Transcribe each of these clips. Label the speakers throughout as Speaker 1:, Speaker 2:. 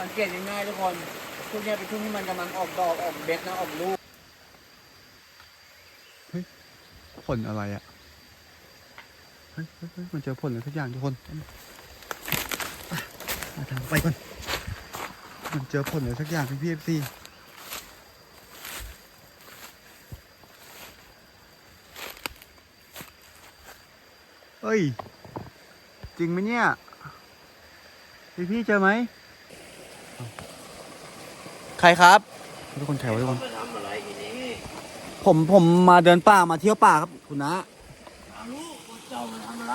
Speaker 1: สังเกตง่ายๆทุกคนช่วงเนี้ยเป็นช่วงที่มันกำลังออกดอกออกเบ็ดนะออกลูก
Speaker 2: ผลอะไรอะเฮ้ยเฮ้ยเฮ้ยมันเจอผลอะไรสักอย่างทุกคนมาทางไปก่อนมันเจอผลอะไรสักอย่างพี่พีเอฟซีเฮ้ย จริงไหมเนี่ย พี่พี่เจอไหม ใครครับทุกคนแถวทุกคน
Speaker 1: มาทำอะไรทีนี้
Speaker 2: ผมผมมาเดินป่ามาเที่ยวป่าครับคุณนะ
Speaker 1: อาลูกเจ้ามาทำอะไร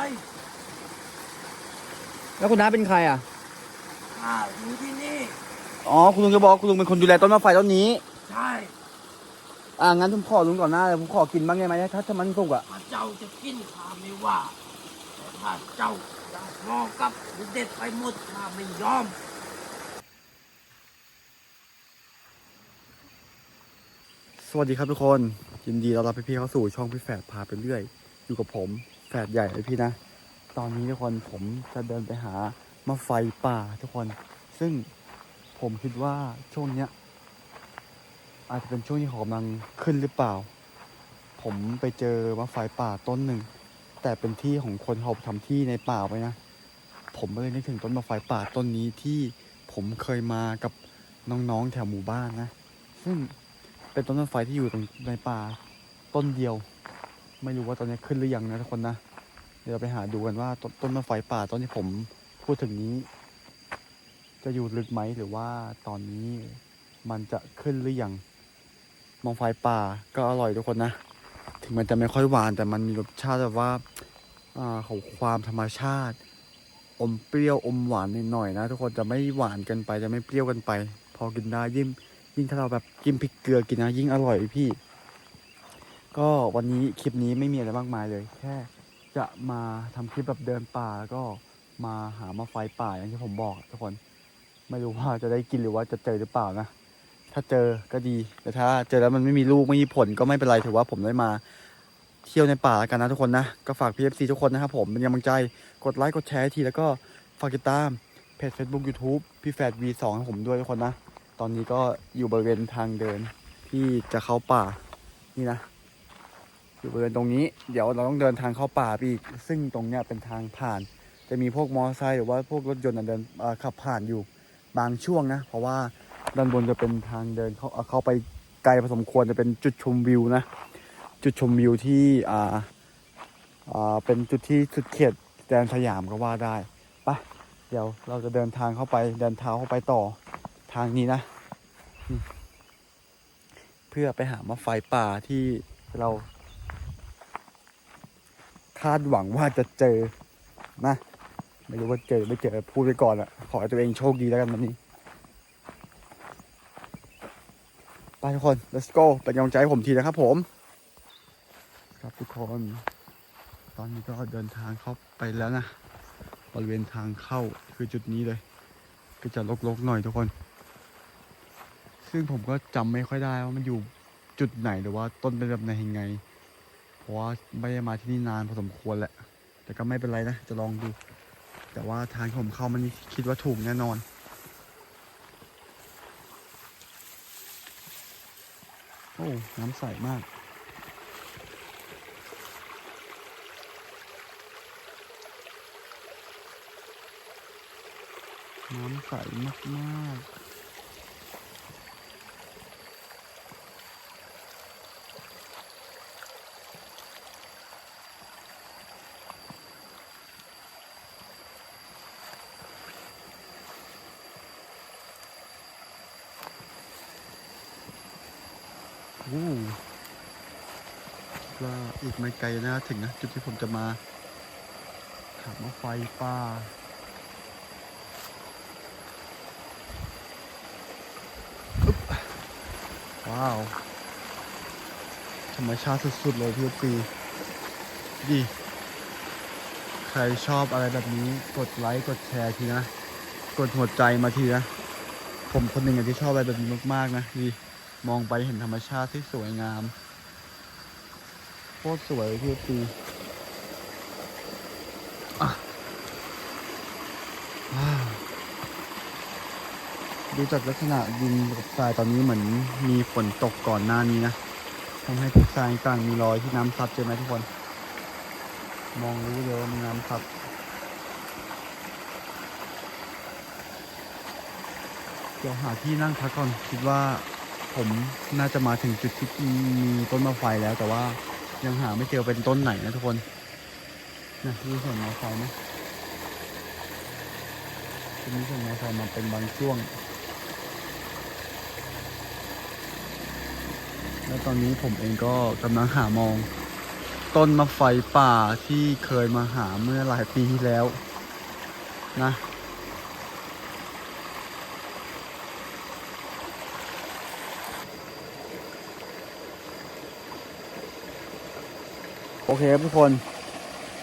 Speaker 2: แล้วคุณน้าเป็นใครอะ
Speaker 1: ข้าอยู่ที่นี่
Speaker 2: อ๋อคุณลุงจะบอกว่าคุณลุงเป็นคนดูแลต้นมะไฟต้นนี้
Speaker 1: ใช่
Speaker 2: อ่างั้นผมขอลุงก่อนหน้าเลยผมขอกินบ้างได้ไหมถ้าถ้ามันสุกอะ
Speaker 1: ถ้าเจ้าจะกินข้าไม่ว่าแต่ถ้าเจ้าจะงอกับหรือเด็ดไปหมดข้าไม่ยอม
Speaker 2: วัสดีครับทุกคน ยินดีต้อนรับพี่ๆเข้าสู่ช่องพี่แฝดพาไปเรื่อย อยู่กับผมแฝดใหญ่เลยพี่นะ ตอนนี้ทุกคนผมจะเดินไปหามะไฟป่าทุกคน ซึ่งผมคิดว่าช่วงเนี้ย อาจจะเป็นช่วงที่เขากำลังขึ้นหรือเปล่า ผมไปเจอมะไฟป่าต้นหนึ่ง แต่เป็นที่ของคนเขาทำที่ในป่าไว้นะ ผมก็เลยนึกถึงต้นมะไฟป่าต้นนี้ที่ผมเคยมากับน้องๆแถวหมู่บ้านนะ ซึ่ง เป็นต้นมะไฟที่อยู่ตรงในป่าต้นเดียว ไม่รู้ว่าตอนนี้ขึ้นหรือยังนะทุกคนนะ เดี๋ยวเราไปหาดูกันว่าต้นต้นมะไฟป่าต้นที่ผมพูดถึงนี้ จะอยู่ลึกไหมหรือว่าตอนนี้มันจะขึ้นหรือยังมองไฟป่าก็อร่อยทุกคนนะ ถึงมันจะไม่ค่อยหวานแต่มันมีรสชาติแบบว่าอของความธรรมชาติ อมเปรี้ยวอมหวานนิดหน่อยนะ ทุกคนจะไม่หวานกินไปจะไม่เปรี้ยวกันไป พอกินได้ยิ่ง ยิ่งถ้าเราแบบกินพริกเกลือกินนะยิ่งอร่อยพี่ ก็วันนี้คลิปนี้ไม่มีอะไรมากมายเลย แค่ จะมาทำคลิปแบบเดินป่าแล้วก็มาหามาไฟป่าอย่างที่ผมบอกทุกคน ไม่รู้ว่าจะได้กินหรือว่าจะเจอหรือเปล่านะ ถ้าเจอก็ดี แต่ถ้าเจอแล้วมันไม่มีลูกไม่มีผลก็ไม่เป็นไรถือว่าผมได้มาเที่ยวในป่าแล้วกันนะทุกคนนะ ก็ฝาก PFC ทุกคนนะครับผมเป็นกำลังใจกดไลค์กดแชร์ทีแล้วก็ฝากติดตามเพจ Facebook YouTube พี่แฟด V2 ของผมด้วยทุกคนนะ ตอนนี้ก็อยู่บริเวณทางเดินที่จะเข้าป่านี่นะอยู่บริเวณตรงนี้ เดี๋ยวเราต้องเดินทางเข้าป่าไปอีก ซึ่งตรงเนี้ยเป็นทางผ่าน จะมีพวกมอเตอร์ไซค์หรือว่าพวกรถยนต์เดินขับผ่านอยู่บางช่วงนะ เพราะว่าด้านบนจะเป็นทางเดินเข้าเข้าไปไกลพอสมควรจะเป็นจุดชมวิวนะ จุดชมวิวที่อ่าอ่าเป็นจุดที่สุดเขตแดนสยามก็ว่าได้ไปะเดี๋ยวเราจะเดินทางเข้าไปเดินเท้าเข้าไปต่อ ทางนี้นะ เพื่อไปหามาไฟป่าที่เรา คาดหวังว่าจะเจอนะ ไม่รู้ว่าเจอไม่เจอพูดไปก่อนอะขอให้ตัวเองโชคดีแล้วกันวันนี้ไปทุกคน let's go เป็นกำลังใจให้ผมทีนะครับผม ครับทุกคน ตอนนี้ก็เดินทางเข้าไปแล้วนะบริเวณทางเข้าคือจุดนี้เลย ก็จะลกๆหน่อยทุกคน ซึ่งผมก็จำไม่ค่อยได้ว่ามันอยู่จุดไหนหรือว่าต้นเป็นแบบไหนยังไง เพราะว่าไม่ได้มาที่นี่นานพอสมควรแหละ แต่ก็ไม่เป็นไรนะ จะลองดู แต่ว่าทางที่ผมเข้ามันคิดว่าถูกแน่นอนโอ้น้ำใสมาก น้ำใสมากๆ ก็อีกไม่ไกลนะถึงนะจุดที่ผมจะมาถามว่าไฟป่าฮึว้าว ธรรมชาติสุดๆเลยพี่ปีดีใครชอบอะไรแบบนี้กดไลค์กดแชร์ทีนะ กดหัวใจมาทีนะ ผมคนหนึ่งที่ชอบอะไรแบบนี้มากๆนะดี มองไปเห็นธรรมชาติที่สวยงาม โคตรสวยเลยพี่ปีอะว้าวดูจากลักษณะดินกับทรายตอนนี้เหมือนมีฝนตกก่อนหน้านี้นะทำให้พวกทรายต่างมีรอยที่น้ำซับเจอไหมทุกคน มองรู้เลยว่ามีน้ำซับเดี๋ยวหาที่นั่งพักก่อนคิดว่า ผมน่าจะมาถึงจุดที่มีต้นมะไฟแล้วแต่ว่ายังหาไม่เจอเป็นต้นไหนนะทุกคนนะมีส่วนมะไฟนะจะมีส่วนมะไฟมาเป็นบางช่วง และตอนนี้ผมเองก็กำลังหามอง ต้นมะไฟป่าที่เคยมาหาเมื่อหลายปีที่แล้ว นะ โอเคครับทุกคน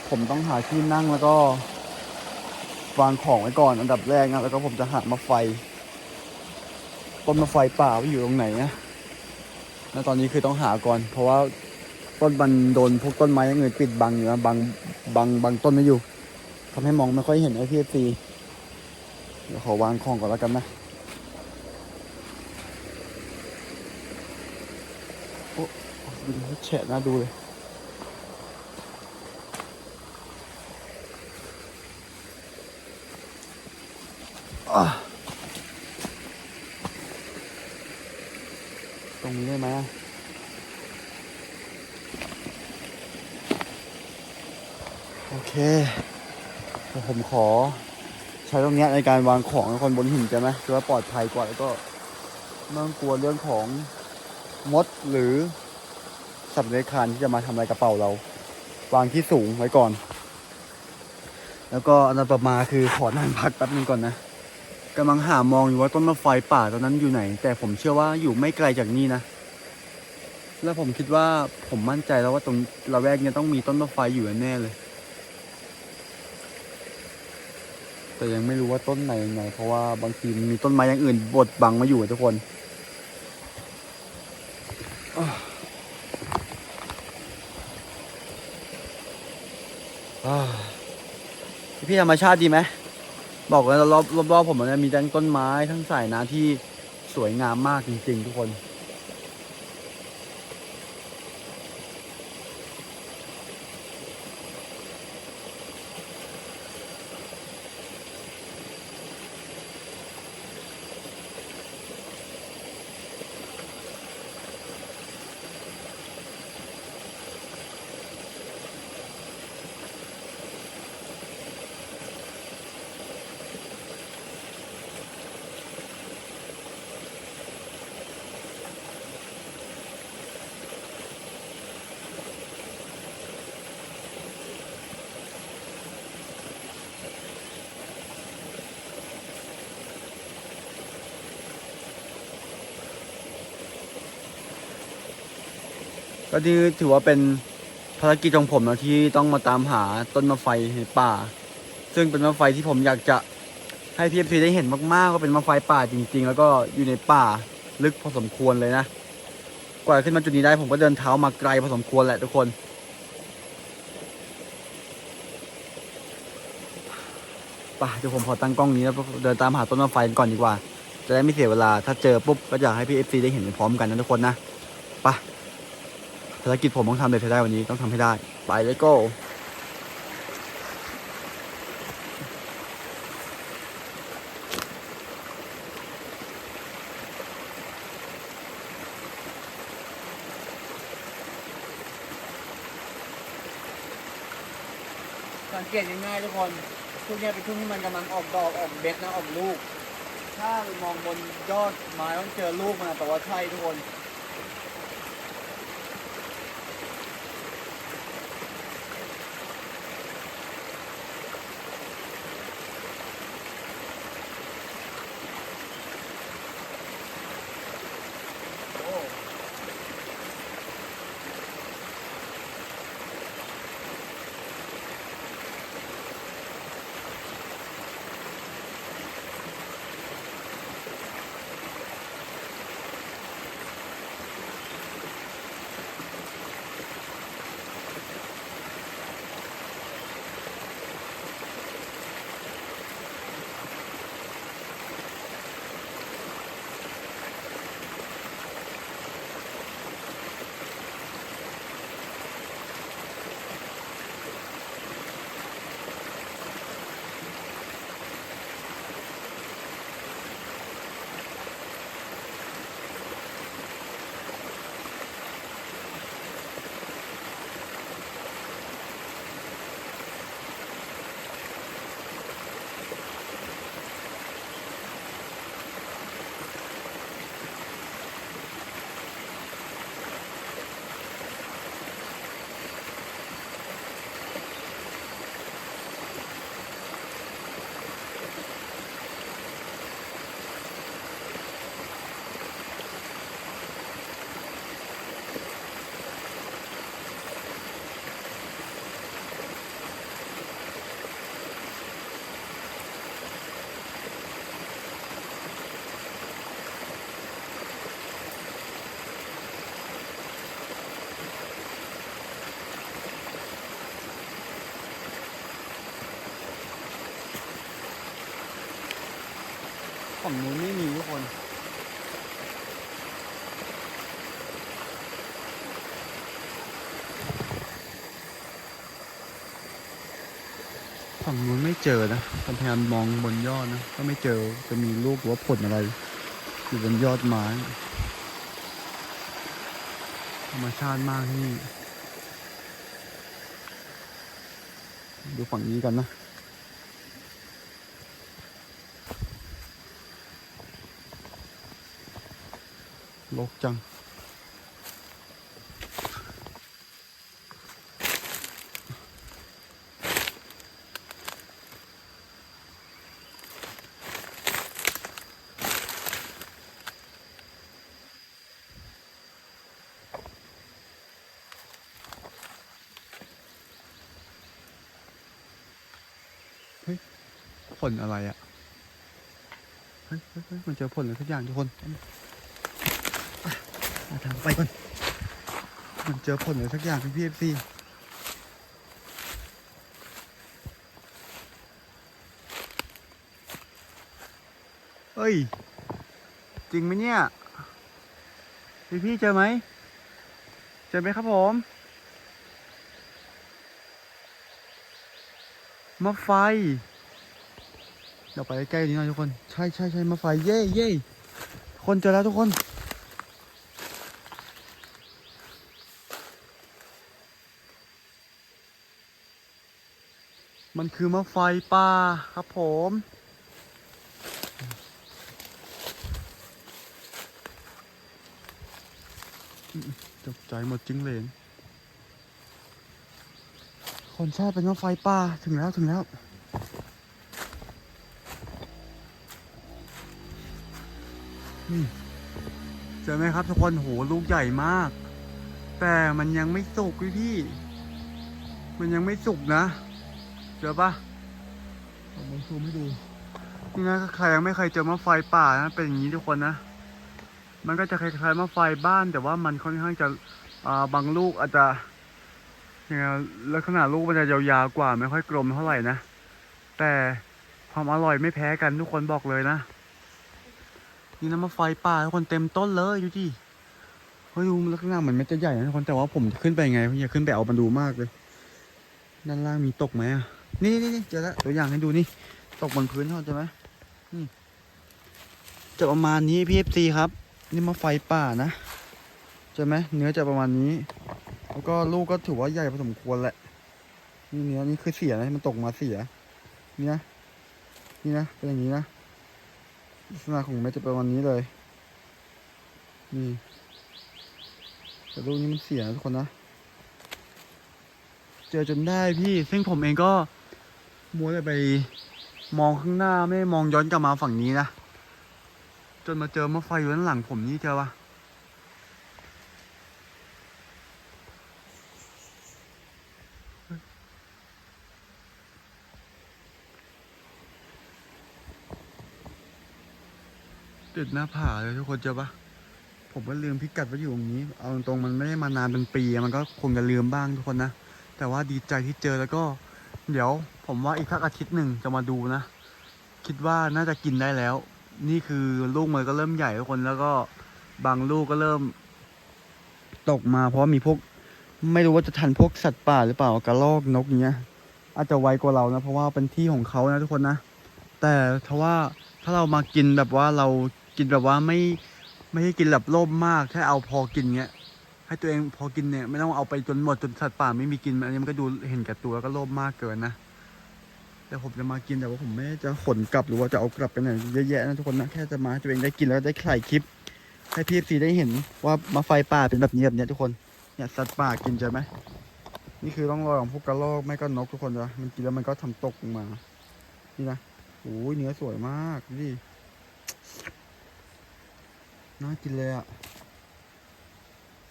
Speaker 2: ผมต้องหาที่นั่งแล้วก็วางของไว้ก่อนอันดับแรกนะแล้วก็ผมจะหามาไฟต้นมาไฟป่าว่าอยู่ตรงไหนนะแล้วตอนนี้คือต้องหาก่อน เพราะว่าต้นมันโดนพวกต้นไม้อย่างอื่นปิดบังอยู่นะบังบังบังต้นไม่อยู่ทำให้มองไม่ค่อยเห็นไอพีเอซีเดี๋ยวขอวางของก่อนแล้วกันนะโอ้ดินเขาแฉะน่าดูเลย ตรงนี้ได้ไหมโอเคผมขอใช้ตรงนี้ในการวางของคนบนหินใช่ไหมจะว่าปลอดภัยกว่าแล้วก็ไม่ต้องกลัวเรื่องของมดหรือสัตว์เลื้อยคลานที่จะมาทำลายกระเป๋าเรา วางที่สูงไว้ก่อน แล้วก็อันดับต่อมาคือขอนั่งพักแป๊บนึงก่อนนะ กำลังหามองอยู่ว่าต้นมะไฟป่าตอนนั้นอยู่ไหน แต่ผมเชื่อว่าอยู่ไม่ไกลจากนี่นะ แล้วผมคิดว่าผมมั่นใจแล้วว่าตรงละแวกเนี้ต้องมีต้นมะไฟอยู่แน่เลย แต่ยังไม่รู้ว่าต้นไหนยังไง เพราะว่าบางทีมันมีต้นไม้อย่างอื่นบดบังมาอยู่ทุกคนพี่ธรรมชาติดีไหม บอกเลยรอบรอบผมเนี่ยมีทั้งต้นไม้ทั้งสายน้ำที่สวยงามมากจริง ๆ ทุกคน ก็นี่ถือว่าเป็นภารกิจของผมนะที่ต้องมาตามหาต้นมะไฟในป่า ซึ่งเป็นมะไฟที่ผมอยากจะให้พีเอฟซีได้เห็นมากๆว่าเป็นมะไฟป่าจริง ๆ แล้วก็อยู่ในป่าลึกพอสมควรเลยนะ กว่าขึ้นมาจุดนี้ได้ผมก็เดินเท้ามาไกลพอสมควรแหละทุกคน ป่ะเดี๋ยวผมขอตั้งกล้องนี้แล้วเดินตามหาต้นมะไฟก่อนดีกว่า จะได้ไม่เสียเวลา ถ้าเจอปุ๊บก็อยากให้พี่เอฟซีได้เห็นพร้อมกันนะทุกคนนะไป ภารกิจผมต้องทำเลยให้ได้วันนี้ต้องทำให้ได้ ไปเลยโก้สังเกตง่ายๆทุกคนช่วงนี้เป็นช่วงที่มันกำลังออกดอกออกเบ็ดนะออกลูก ถ้ามองบนยอดไม้ต้องเจอลูกมันนะแต่ว่าใช่ทุกคน ฝั่งนู้นไม่เจอนะพยายามมองบนยอดนะ ก็ไม่เจอจะมีลูกหรือว่าผลอะไร อยู่บนยอดไม้ธรรมชาติมากนี่ ดูฝั่งนี้กันนะลกจัง อะไรอะ่ะมันเจอผลอะไรทุกอย่างทุกคนอะมาทางไปก่อน มันเจอผลอะไรสักอย่างพี่พีเอฟซีเฮ้ย จริงไหมเนี่ย พี่พี่เจอไหม เจอไหมครับผมมะไฟ เดี๋ยวไปใกล้ๆนี้หน่อยทุกคน ใช่ใช่ใช่มาไฟเย่เย่คนเจอแล้วทุกคนมันคือมะไฟป่าครับผม ตกใจหมดจิ้งเหลนคนใช่เป็นมะไฟป่าถึงแล้วถึงแล้ว เจอไหมครับทุกคนโหลูกใหญ่มาก แต่มันยังไม่สุกพี่พี่ มันยังไม่สุกนะ เจอปะเอามาซูมให้ดูนี่นะถ้าใครยังไม่เคยเจอมะไฟป่านะเป็นอย่างนี้ทุกคนนะ มันก็จะคล้ายๆมะไฟบ้าน แต่ว่ามันค่อนข้างจะอ่าบางลูกอาจจะยังไงลักษณะลูกมันจะยาวๆกว่าไม่ค่อยกลมเท่าไหร่นะ แต่ความอร่อยไม่แพ้กันทุกคนบอกเลยนะ นี่น้ำมะไฟป่าทุกคนเต็มต้นเลยดูดิเฮ้ยดูลักษณะเหมือนเม็ดจะใหญ่นะทุกคนแต่ว่าผมจะขึ้นไปยังไงผมอยากขึ้นไปเอามันดูมากเลย ด้านล่างมีตกไหมอะนี่นี่นี่เจอแล้วตัวอย่างให้ดูนี่ ตกบนพื้นเขาใช่ไหมนี่จะประมาณนี้พี่เอฟซีครับ นี่มะไฟป่านะใช่ไหมเนื้อจะประมาณนี้ แล้วก็ลูกก็ถือว่าใหญ่พอสมควรแหละนี่เนื้อนี่คือเสียนะมันตกมาเสียนี่นะนี่นะเป็นอย่างนี้นะ ลักษณะของเม็ดจะเป็นวันนี้เลย นี่แต่ลูกนี้มันเสียทุกคนนะ เจอจนได้พี่ซึ่งผมเองก็มัวแต่ไป มองข้างหน้าไม่มองย้อนกลับมาฝั่งนี้นะ จนมาเจอมะไฟอยู่ด้านหลังผมนี่เจอปะ ดหน้าผาเลยทุกคนเจอปะผมก็ลืมพิกัดว่าอยู่ตรงนี้ เอาตรงๆมันไม่ได้มานานเป็นปีมันก็คงจะลืมบ้างทุกคนนะ แต่ว่าดีใจที่เจอแล้วก็ เดี๋ยวผมว่าอีกสักอาทิตย์หนึ่งจะมาดูนะ คิดว่าน่าจะกินได้แล้ว นี่คือลูกมันก็เริ่มใหญ่ทุกคนแล้วก็บางลูกก็เริ่ม ตกมาเพราะมีพวก ไม่รู้ว่าจะทันพวกสัตว์ป่าหรือเปล่ากระรอกนกเนี้ย อาจจะไวกว่าเรานะ เพราะว่าเป็นที่ของเขานะทุกคนนะ แต่ถ้าว่าถ้าเรามากินแบบว่าเรา กินแบบว่าไม่ไม่ให้กินแบบโลภมากแค่เอาพอกินเงี้ย ให้ตัวเองพอกินเนี่ย ไม่ต้องเอาไปจนหมดจนสัตว์ป่าไม่มีกินอันนี้มันก็ดูเห็นแก่ตัวก็โลภมากเกินนะแต่ผมจะมากินแต่ว่าผมไม่จะขนกลับหรือว่าจะเอากลับไปไหนเยอะแยะนะทุกคนนะแค่จะมาตัวเองได้กินแล้วได้ถ่ายคลิป ให้พีเอฟซีได้เห็นว่ามาไฟป่าเป็นแบบนี้แบบเนี้ยทุกคนเนี่ยสัตว์ป่ากินใช่ไหมนี่คือร่องรอยของพวกกระรอกไม่ก็นกทุกคนนะมันกินแล้วมันก็ทำตกลงมา นี่นะโอ้ยเนื้อสวยมากดูดิ น่ากินเลยอะ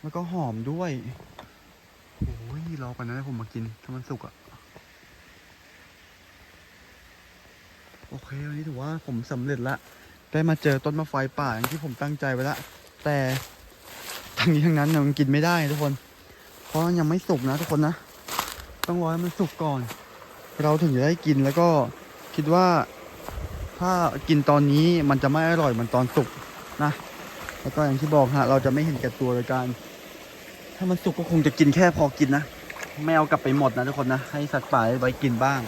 Speaker 2: แล้วก็หอมด้วยโอ้ยรอกันนะให้ผมมากิน ถ้ามันสุกอะโอเค วันนี้ถือว่าผมสำเร็จละ ได้มาเจอต้นมะไฟป่าอย่างที่ผมตั้งใจไว้ละ แต่ทั้งนี้ทั้งนั้นเนี่ยมันกินไม่ได้ทุกคน เพราะยังไม่สุกนะทุกคนนะ ต้องรอให้มันสุกก่อน เราถึงจะได้กินแล้วก็คิดว่าถ้ากินตอนนี้มันจะไม่อร่อยเหมือนตอนสุกนะ แล้วก็อย่างที่บอกฮะเราจะไม่เห็นแก่ตัวในการ ถ้ามันสุกก็คงจะกินแค่พอกินนะไม่เอากลับไปหมดนะทุกคนนะให้สัตว์ป่าได้ไว้กินบ้าง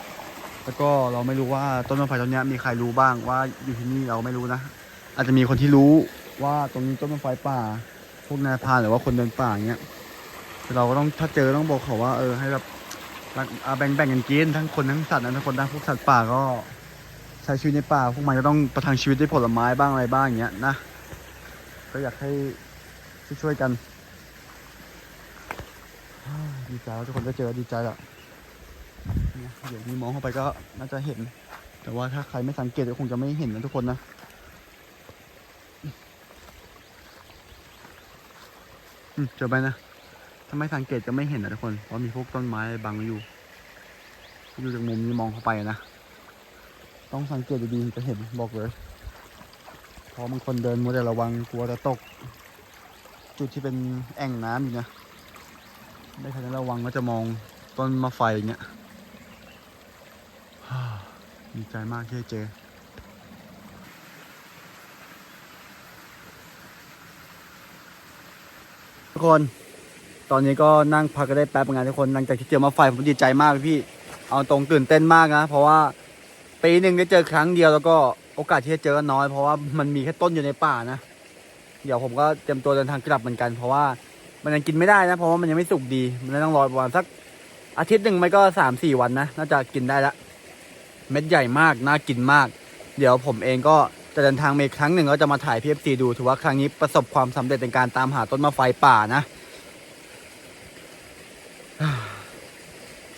Speaker 2: แล้วก็เราไม่รู้ว่าต้นมะไฟต้นนี้มีใครรู้บ้างว่าอยู่ที่นี่เราไม่รู้นะ อาจจะมีคนที่รู้ว่าตรงนี้ต้นมะไฟป่า พวกนายพรานหรือว่าคนเดินป่าอย่างเงี้ยแต่เราก็ต้องถ้าเจอต้องบอกเขาว่าเออให้แบบอ่าแบ่งแบ่งกันกินทั้งคนทั้งสัตว์นะทั้งคนทั้งพวกสัตว์ป่าก็ใช้ชีวิตในป่าพวกมันก็ต้องประทังชีวิตด้วยผลไม้บ้างอะไรบ้างอย่างเงี้ยนะ ก็อยากให้ช่วยๆกันดีใจแล้วทุกคนได้เจอดีใจแล้วเดี๋ยวนี้มองเข้าไปก็น่าจะเห็น แต่ว่าถ้าใครไม่สังเกตก็คงจะไม่เห็นนะทุกคนนะอืมเจอไปนะถ้าไม่สังเกตจะไม่เห็นนะทุกคน เพราะมีพวกต้นไม้บังอยู่ อยู่จากมุมนี้มองเข้าไปนะ ต้องสังเกตดีๆจะเห็นบอกเลย พราะบางคนเดินมัวแต่ระวังกลัวจะตก จุดที่เป็นแอ่งน้ำอยู่นะไม่ทันระวังก็จะมองต้นมะไฟอย่างเงี้ยดีใจมากที่เจอทุกคน ตอนนี้ก็นั่งพักก็ได้แป๊บเหมือนกันทุกคนหลังจากที่เจอมาไฟผมดีใจมากพี่ เอาตรงตื่นเต้นมากนะ เพราะว่าปีหนึ่งได้เจอครั้งเดียวแล้วก็ โอกาสที่จะเจอน้อย เพราะว่ามันมีแค่ต้นอยู่ในป่านะ เดี๋ยวผมก็เตรียมตัวเดินทางกลับเหมือนกัน เพราะว่ามันยังกินไม่ได้นะ เพราะว่ามันยังไม่สุกดี มันต้องรอประมาณสักอาทิตย์หนึ่งไม่ก็สามสี่วันนะ น่าจะกินได้ละ เม็ดใหญ่มาก น่ากินมาก เดี๋ยวผมเองก็จะเดินทางมาอีกครั้งหนึ่งก็จะมาถ่ายพีเอฟซีดู ถือว่าครั้งนี้ประสบความสำเร็จในการตามหาต้นมะไฟป่านะ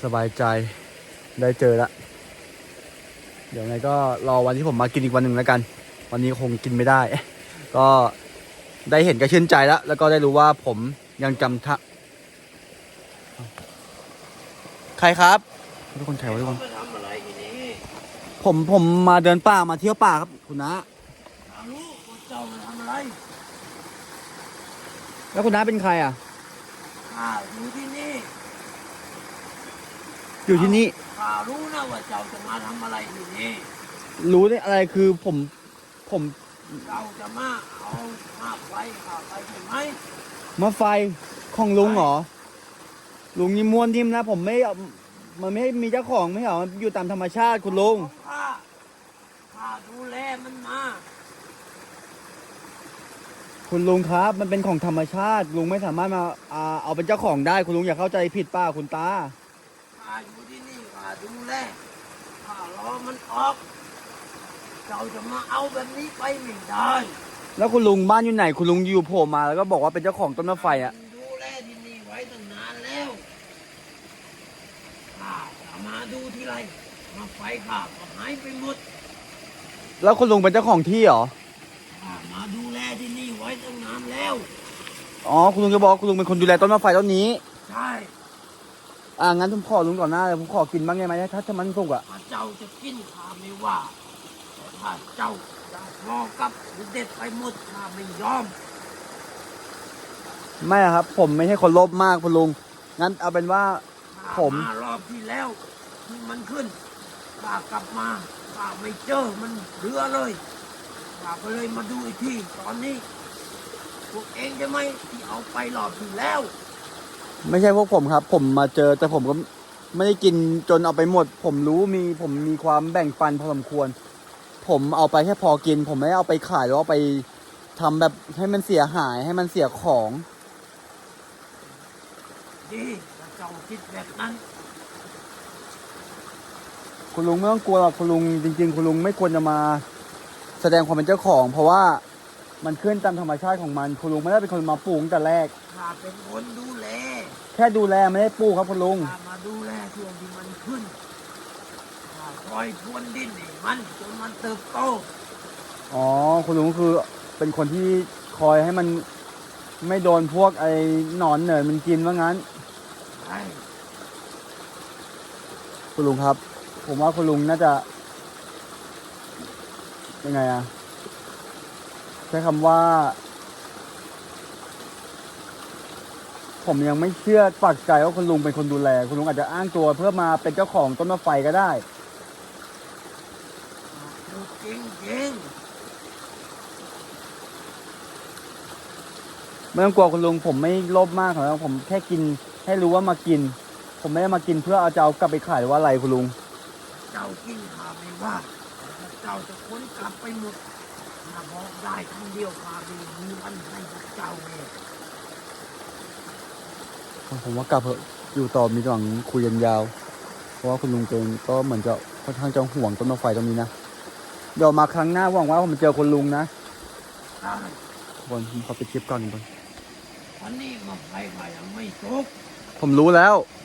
Speaker 2: สบายใจได้เจอละ เดี๋ยวไงก็รอวันที่ผมมากินอีกวันหนึ่งแล้วกัน วันนี้คงกินไม่ได้ ก็ได้เห็นก็ชื่นใจแล้ว แล้วก็ได้รู้ว่าผมยังจำทะใครครับทุกคนใครวะทุกคน
Speaker 1: มาทำอะไรที่นี่
Speaker 2: ผมผมมาเดินป่ามาเที่ยวป่าครับคุณนะ
Speaker 1: ถามลูกว่าเจ้ามาทำอะไร
Speaker 2: แล้วคุณน้าเป็นใครอะ
Speaker 1: ข้าอยู่ที่นี่
Speaker 2: อยู่ที่นี่
Speaker 1: ข้ารู้นะว่าเจ้าจะมาทำอะไรที่นี่
Speaker 2: รู้ได้อะไรคือผมผม
Speaker 1: เจ้าจะมาเอาภาพไว้ข้าไปใช่ไหม
Speaker 2: มาไฟของลุงเหรอลุงนี่ม้วนทิมนะ ผมไม่เอามันไม่มีเจ้าของไม่เหรอมันอยู่ตามธรรมชาติคุณลุง
Speaker 1: ของข้าข้าดูแลมันมา
Speaker 2: คุณลุงครับ มันเป็นของธรรมชาติลุงไม่สามารถมาอ่าเอาเป็นเจ้าของได้คุณลุงอย่าเข้าใจผิดป้าคุณตา
Speaker 1: ข้าอยู่ที่นี่ข้า ดูแลข้ารอมันออกเจ้าจะมาเอาแบบนี้ไปไม่ได้
Speaker 2: แล้วคุณลุงบ้านอยู่ไหน คุณลุงอยู่โผล่มาแล้วก็บอกว่าเป็นเจ้าของต้นมะไฟอะ
Speaker 1: ดูแลที่นี่ไว้ตั้งนานแล้วข้าจะมาดูทีไรมาไฟข้าก็หายไปหมด
Speaker 2: แล้วคุณลุงเป็นเจ้าของที่เหรอ
Speaker 1: ข้ามาดูแลที่นี่ไว้ตั้งนานแล้ว
Speaker 2: อ๋อ คุณลุงจะบอกว่าคุณลุงเป็นคนดูแลต้นมะไฟต้นนี้
Speaker 1: ใช่
Speaker 2: อ่างั้นผมขอลุงก่อนหน้าเลยผมขอกินบ้างได้ไหมถ้าถ้ามันสุกอะ
Speaker 1: ถ้าเจ้าจะกินข้าไม่ว่าแต่ถ้าเจ้าจะงอกับหรือเด็ดไปหมดข้าไม่ยอม
Speaker 2: ไม่อะครับ ผมไม่ใช่คนโลภมากคุณลุง งั้นเอาเป็นว่า
Speaker 1: ข้า
Speaker 2: ผม
Speaker 1: มารอบที่แล้วที่มันขึ้นข้ากลับมาข้าไม่เจอมันเรือเลยข้าก็เลยมาดูอีกทีตอนนี้พวกเองใช่ไหมที่เอาไปรอบที่แล้ว
Speaker 2: ไม่ใช่พวกผมครับ ผมมาเจอแต่ผมก็ไม่ได้กินจนเอาไปหมด ผมรู้มีผมมีความแบ่งปันพอสมควร ผมเอาไปแค่พอกิน ผมไม่ได้เอาไปขายหรือว่าไปทำแบบให้มันเสียหายให้มันเสียของ
Speaker 1: ดีเจ้าคิดแบบนั้น
Speaker 2: คุณลุงไม่ต้องกลัวหรอกคุณลุงจริง ๆ คุณลุงไม่ควรจะมาแสดงความเป็นเจ้าของ เพราะว่ามันขึ้นตามธรรมชาติของมัน คุณลุงไม่ได้เป็นคนมาปลูกตั้งแต่แรก
Speaker 1: ข้าเป็นคนดูแล
Speaker 2: แค่ดูแลไม่ได้ปลูกครับคุณลุง
Speaker 1: ข้ามาดูแลช่วงที่มันขึ้นข้าคอยพรวนดินให้มันจนมันเติบโต
Speaker 2: อ๋อ คุณลุงคือเป็นคนที่คอยให้มันไม่โดนพวกไอ้หนอนเหนินมันกินว่างั้น
Speaker 1: ใช่
Speaker 2: คุณลุงครับ ผมว่าคุณลุงน่าจะ ยังไงอะใช้คำว่า ผมยังไม่เชื่อปักใจว่าคุณลุงเป็นคนดูแล คุณลุงอาจจะอ้างตัวเพื่อมาเป็นเจ้าของต้นมะไฟก็ได้
Speaker 1: จริงจริง
Speaker 2: ไม่ต้องกลัวคุณลุงผมไม่โลภมากหรอกผมแค่กิน ให้รู้ว่ามากิน ผมไม่ได้มากินเพื่อเอาจะเอากลับไปขายหรือว่าอะไรคุณลุง
Speaker 1: เจ้ากินข้าไม่ว่าแต่เจ้าจะค้นกลับไปหมดถ้าบอกได้คำเดียวข้าไม่มีวันให้เจ้าเลย
Speaker 2: ผมว่ากลับเถอะอยู่ต่อมีหวังคุยกันยาว เพราะว่าคุณลุงเองก็เหมือนจะค่อนข้างจะห่วงต้นมะไฟตรงนี้นะเดี๋ยวมาครั้งหน้าหวังว่าผมจะเจอคุณลุงนะ
Speaker 1: ได้
Speaker 2: ทุกคนผมขอไปดคลิปก่อนทุกคน
Speaker 1: วันนี้มาไฟก็ยังไม่ตก
Speaker 2: ผมรู้แล้ว
Speaker 1: เ